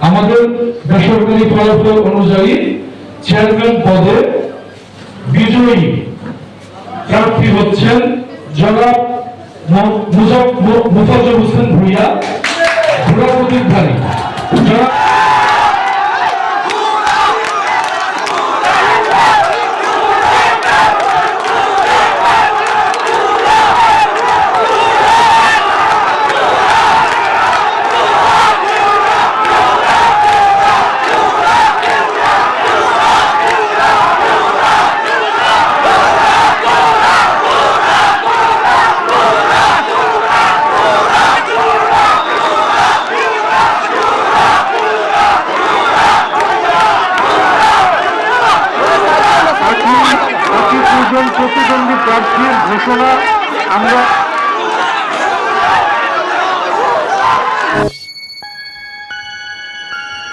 আমাদের বেসরকারি ফলাফল অনুযায়ী চেয়ারম্যান পদে বিজয়ী প্রার্থী হচ্ছেন জনাব মুজাফর হোসেন ভুইয়া ঘোড়া ধারী জনাব প্রার্থীর ঘোষণা আমরা